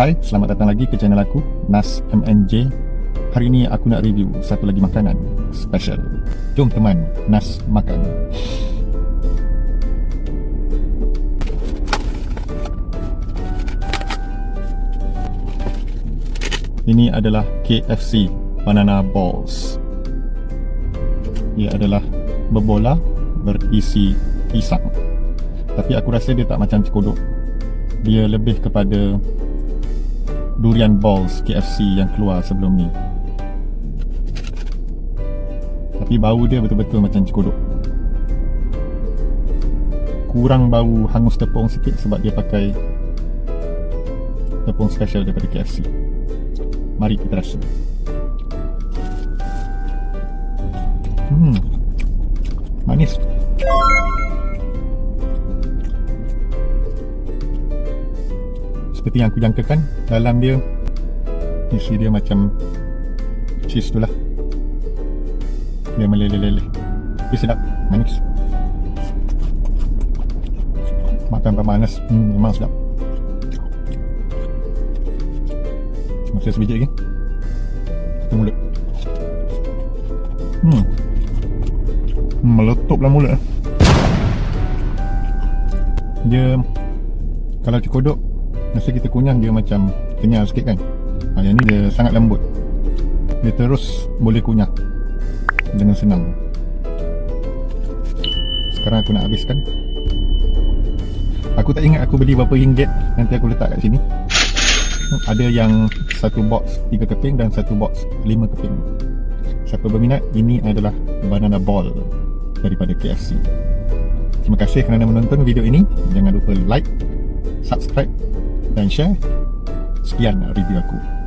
Hai, selamat datang lagi ke channel aku Nas MNJ Hari ni aku nak review satu lagi makanan special. Jom teman, Nas makan. Ini adalah KFC Banana Balls. Ia adalah berbola berisi pisang. Tapi aku rasa dia tak macam cekodok Dia lebih kepada durian balls KFC yang keluar sebelum ni. Tapi bau dia betul-betul macam cekodok Kurang bau hangus tepung sikit sebab dia pakai tepung special daripada KFC Mari kita rasa. Hmm. Manis Seperti yang aku jangkakan Dalam dia Isi dia macam Cheese tu lah. Dia meleleh-leleh. Tapi sedap Manis. Makan panas hmm, Memang sedap. Masih sebiji lagi. Satu mulut. Hmm. Meletup lah mulut Dia Kalau cekodok Masa kita kunyah dia macam Kenyal sikit kan? Ha, Yang ni dia sangat lembut. Dia terus boleh kunyah Dengan senang. Sekarang aku nak habiskan. Aku tak ingat aku beli berapa ringgit. Nanti aku letak kat sini. Ada yang Satu box tiga keping Dan satu box lima keping. Siapa berminat Ini adalah Banana ball Daripada KFC Terima kasih kerana menonton video ini. Jangan lupa like Subscribe Dan share. Sekian review aku